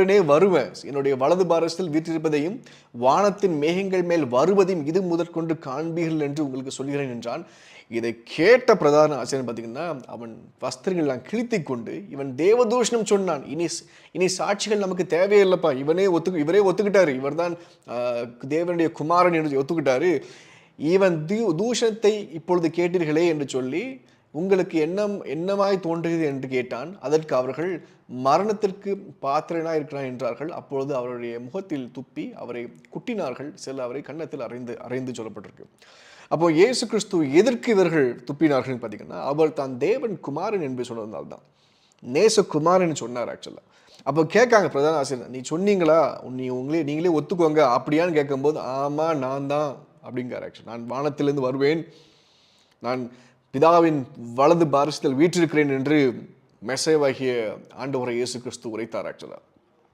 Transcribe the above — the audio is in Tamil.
உடனே வருவேன். என்னுடைய வலது பாரசத்தில் வீற்றிருப்பதையும் வானத்தின் மேகங்கள் மேல் வருவதையும் இது முதற்கொண்டு காண்பீர்கள் என்று உங்களுக்கு சொல்கிறேன் என்றான் இதை கேட்ட பிரதான ஆசிரியர் பார்த்தீங்கன்னா அவன் வஸ்திரங்கள்லாம் எல்லாம் கொண்டு இவன் தேவதூஷணம் சொன்னான். இனி இனி சாட்சிகள் நமக்கு தேவையில்லைப்பா இவனே ஒத்து இவரே ஒத்துக்கிட்டாரு. இவர்தான் தான் தேவனுடைய குமாரன் என்று ஒத்துக்கிட்டாரு. இவன் தூ தூஷணத்தை இப்பொழுது கேட்டீர்களே என்று சொல்லி உங்களுக்கு என்ன என்னமாய் தோன்றுகிறது என்று கேட்டான். அதற்கு அவர்கள் மரணத்திற்கு பாத்திரனாய் இருக்கிறான் என்றார்கள். அப்பொழுது அவருடைய முகத்தில் துப்பி அவரை குட்டினார்கள். சில அவரை கன்னத்தில் அறைந்து அறைந்து சொல்லப்பட்டிருக்கு. அப்போ இயேசு கிறிஸ்து எதற்கு இவர்கள் துப்பினார்கள் பார்த்தீங்கன்னா அவர் தான் தேவன் குமாரன் என்று சொன்னதுனால்தான் நேச குமாரன் சொன்னார் ஆக்சுவலாக அப்போ கேட்காங்க பிரதான ஆசிரியர் நீ சொன்னீங்களா? நீ உங்களே நீங்களே ஒத்துக்கோங்க. அப்படியான்னு கேட்கும்போது ஆமாம் நான் தான் அப்படிங்கிறார் ஆக்சுவல் நான் வானத்திலிருந்து வருவேன். நான் பிதாவின் வலது பாரிசத்தில் வீற்றிருக்கிறேன் என்று மெசேவாகிய ஆண்டவரை இயேசு கிறிஸ்து உரைத்தார் ஆக்சுவலாக